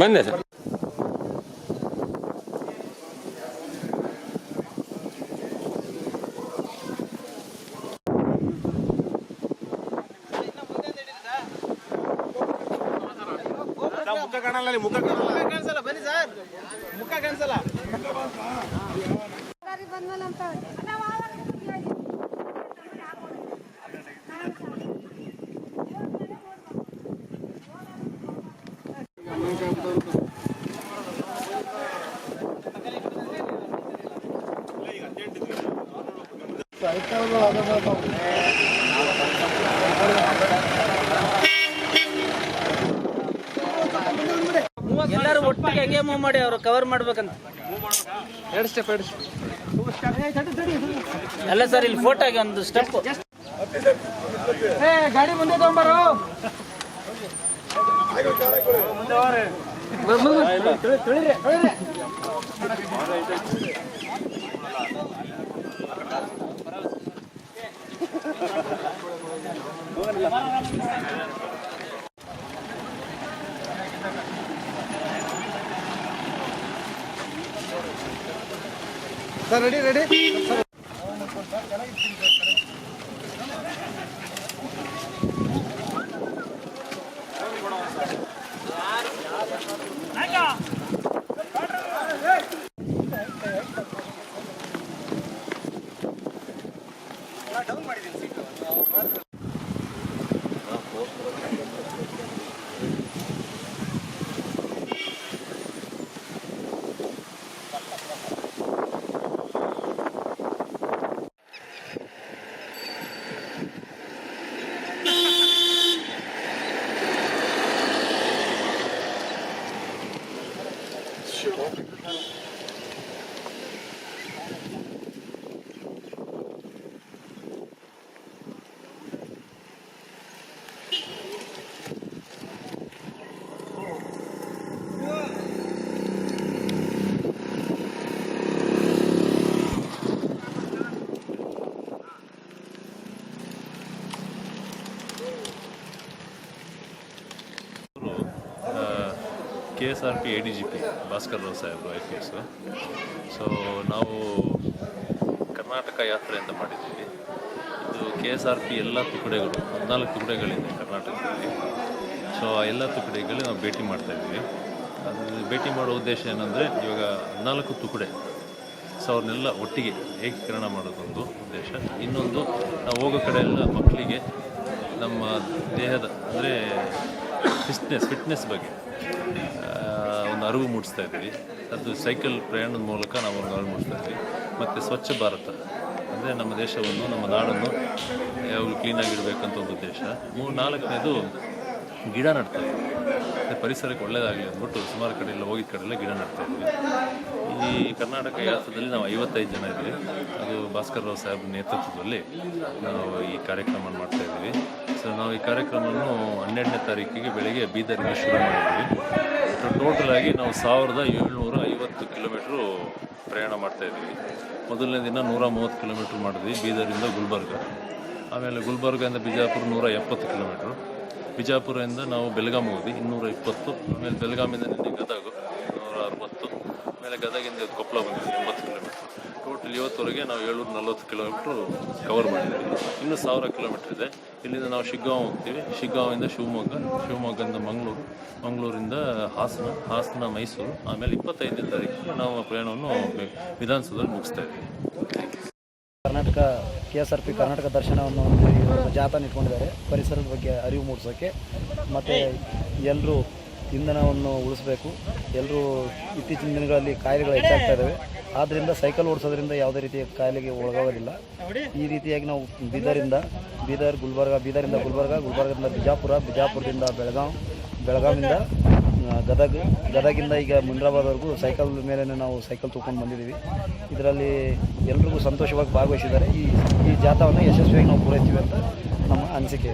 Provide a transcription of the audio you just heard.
ಬಂದೆ ಸರ್. ಮುಖ ಕಾಣಲ್ಲ ಮುಖ ಕಾಣಲ್ಲ. ಮುಖ ಕಾಣಿಸಲ್ಲ ಬನ್ನಿ ಸರ್. ಮುಖ ಕಾಣಿಸಲ್ಲ. ಗಾಡಿ ಬಂದ್ಮೇಲೆ ಅಂತ ನಾವು ಎಲ್ಲರೂ ಒಟ್ಟಿಗೆ ಹಂಗೆ ಮೂವ್ ಮಾಡಿ ಅವರು ಕವರ್ ಮಾಡ್ಬೇಕಂತ. ಎರಡು ಸ್ಟೆಪ್ ಎರಡು ಅಲ್ಲ ಸರ್ ಇಲ್ಲಿ ಫೋಟೋಗೆ ಒಂದು ಸ್ಟೆಪ್ ಗಾಡಿ ಮುಂದೆ ತಗೊಂಬಾರು. Sir ready Monsieur. K S R P A D G P, Bhaskar Rao ಸಾಹೇಬರು ಐ ಪಿ ಎಸ್. ಸೊ ನಾವು ಕರ್ನಾಟಕ ಯಾತ್ರೆ ಅಂತ ಮಾಡಿದ್ದೀವಿ. ಇದು ಕೆ ಎಸ್ ಆರ್ ಪಿ ಎಲ್ಲ ತುಕಡೆಗಳು, ಹದಿನಾಲ್ಕು ತುಕಡೆಗಳಿದೆ ಕರ್ನಾಟಕದಲ್ಲಿ. ಸೊ ಆ ಎಲ್ಲ ತುಕಡೆಗಳು ನಾವು ಭೇಟಿ ಮಾಡ್ತಾ ಇದ್ದೀವಿ. ಅದು ಭೇಟಿ ಮಾಡೋ ಉದ್ದೇಶ ಏನಂದರೆ, ಇವಾಗ ಹದಿನಾಲ್ಕು ತುಕಡೆ, ಸೊ, ಅವ್ರನ್ನೆಲ್ಲ ಒಟ್ಟಿಗೆ ಏಕೀಕರಣ ಮಾಡೋದೊಂದು ಉದ್ದೇಶ. ಇನ್ನೊಂದು, ನಾವು ಹೋಗೋ ಕಡೆ ಎಲ್ಲ ಮಕ್ಕಳಿಗೆ ನಮ್ಮ ದೇಹದ, ಅಂದರೆ ಫಿಟ್ನೆಸ್ ಫಿಟ್ನೆಸ್ ಬಗ್ಗೆ. ಒಂದು ಅರಿವು ಮೂಡಿಸ್ತಾ ಇದ್ವಿ ಅದು ಸೈಕಲ್ ಪ್ರಯಾಣದ ಮೂಲಕ ನಾವು ಒಂದು ಅರಿವು ಮೂಡಿಸ್ತಾ ಇದ್ವಿ ಮತ್ತು ಸ್ವಚ್ಛ ಭಾರತ. ಅಂದರೆ ನಮ್ಮ ದೇಶವನ್ನು, ನಮ್ಮ ನಾಡನ್ನು ಯಾವಾಗಲೂ ಕ್ಲೀನಾಗಿಡಬೇಕಂತ ಒಂದು ಉದ್ದೇಶ. ಮೂರು ನಾಲ್ಕನೇದು ಗಿಡ ನಡ್ತಾ ಇದ್ವಿ ಪರಿಸರಕ್ಕೆ ಒಳ್ಳೆಯದಾಗಲಿ ಅಂದ್ಬಿಟ್ಟು ಸುಮಾರು ಕಡೆ ಎಲ್ಲ ಹೋಗಿದ್ದ ಕಡೆ ಎಲ್ಲ ಗಿಡ ನಡ್ತಾ ಇದ್ವಿ ಈ ಕರ್ನಾಟಕ ಯಾತ್ರದಲ್ಲಿ ನಾವು ಐವತ್ತೈದು ಜನ ಇದ್ವಿ ಅದು ಭಾಸ್ಕರ್ ರಾವ್ ಸಾಹೇಬ್ ನೇತೃತ್ವದಲ್ಲಿ ನಾವು ಈ ಕಾರ್ಯಕ್ರಮ ಮಾಡ್ತಾ ಇದ್ದೀವಿ. ನಾವು ಈ ಕಾರ್ಯಕ್ರಮವನ್ನು ಹನ್ನೆರಡನೇ ತಾರೀಕಿಗೆ ಬೆಳಗ್ಗೆ ಬೀದರ್ಗೆ ಶುರು ಮಾಡಿದ್ವಿ. ಟೋಟಲ್ ಆಗಿ ನಾವು ಸಾವಿರದ ಏಳ್ನೂರ ಐವತ್ತು ಕಿಲೋಮೀಟ್ರು ಪ್ರಯಾಣ ಮಾಡ್ತಾಯಿದ್ವಿ ಮೊದಲನೇ ದಿನ ನೂರ ಮೂವತ್ತು ಕಿಲೋಮೀಟ್ರ್ ಮಾಡಿದ್ವಿ ಬೀದರಿಂದ ಗುಲ್ಬರ್ಗ. ಆಮೇಲೆ ಗುಲ್ಬರ್ಗದಿಂದ ಬಿಜಾಪುರ ನೂರ ಎಪ್ಪತ್ತು ಕಿಲೋಮೀಟ್ರು. ಬಿಜಾಪುರದಿಂದ ನಾವು ಬೆಳಗಾಂ ಹೋದ್ವಿ, ಇನ್ನೂರ ಇಪ್ಪತ್ತು. ಆಮೇಲೆ ಬೆಳಗಾಮಿಂದ ನಿನ್ನೆ ಗದಗ, ನೂರ ಅರವತ್ತು. ಆಮೇಲೆ ಗದಗಿಂದ ಕೊಪ್ಪಳ ಬಂದಿದ್ವಿ ಎಂಬತ್ತು ಕಿಲೋಮೀಟ್ರ್. ಟೋಟಲ್ ಇವತ್ತವರೆಗೆ ನಾವು ಏಳ್ನೂರ ನಲ್ವತ್ತು ಕಿಲೋಮೀಟ್ರ್ ಕವರ್ ಮಾಡಿದ್ದೀವಿ. ಇನ್ನೂ ಸಾವಿರ ಕಿಲೋಮೀಟ್ರ್ ಇದೆ. ಇಲ್ಲಿಂದ ನಾವು ಶಿಗ್ಗಾಂವ್ ಹೋಗ್ತೀವಿ. ಶಿಗ್ಗಾಂವಿಂದ ಶಿವಮೊಗ್ಗ, ಶಿವಮೊಗ್ಗದಿಂದ ಮಂಗಳೂರು, ಮಂಗಳೂರಿಂದ ಹಾಸನ ಹಾಸನ, ಮೈಸೂರು, ಆಮೇಲೆ ಇಪ್ಪತ್ತೈದನೇ ತಾರೀಕಿಗೆ ನಾವು ಪ್ರಯಾಣವನ್ನು ವಿಧಾನಸೌಧದಲ್ಲಿ ಮುಗಿಸ್ತಾ ಇದ್ದೀವಿ. Karnataka K S R P Karnataka ದರ್ಶನವನ್ನು ಒಂದು ಜಾಥಾ ಇಟ್ಕೊಂಡಿದ್ದಾರೆ. ಪರಿಸರದ ಬಗ್ಗೆ ಅರಿವು ಮೂಡಿಸೋಕ್ಕೆ ಮತ್ತು ಎಲ್ಲರೂ ಇಂಧನವನ್ನು ಉಳಿಸಬೇಕು. ಎಲ್ಲರೂ ಇತ್ತೀಚಿನ ದಿನಗಳಲ್ಲಿ ಕಾಯಿಲೆಗಳು ಹೆಚ್ಚಾಗ್ತಾ ಇದ್ದಾವೆ. ಆದ್ದರಿಂದ ಸೈಕಲ್ ಓಡಿಸೋದ್ರಿಂದ ಯಾವುದೇ ರೀತಿಯ ಕಾಯಿಲೆಗೆ ಒಳಗಾಗೋದಿಲ್ಲ. ಈ ರೀತಿಯಾಗಿ ನಾವು ಬೀದರಿಂದ ಬೀದರ್ ಗುಲ್ಬರ್ಗ ಬೀದರಿಂದ ಗುಲ್ಬರ್ಗ ಗುಲ್ಬರ್ಗದಿಂದ ಬಿಜಾಪುರ ಬಿಜಾಪುರದಿಂದ ಬೆಳಗಾಂ ಬೆಳಗಾವಿಂದ ಗದಗ ಗದಗಿಂದ ಈಗ ಮುನ್ರಾಬಾದ್ವರೆಗೂ ಸೈಕಲ್ ಮೇಲೆ ನಾವು ಸೈಕಲ್ ತಗೊಂಡು ಬಂದಿದ್ದೀವಿ. ಇದರಲ್ಲಿ ಎಲ್ರಿಗೂ ಸಂತೋಷವಾಗಿ ಭಾಗವಹಿಸಿದ್ದಾರೆ. ಈ ಈ ಜಾಥಾವನ್ನು ಯಶಸ್ವಿಯಾಗಿ ನಾವು ಪೂರೈಸ್ತೀವಿ ಅಂತ ನಮ್ಮ ಅನಿಸಿಕೆ.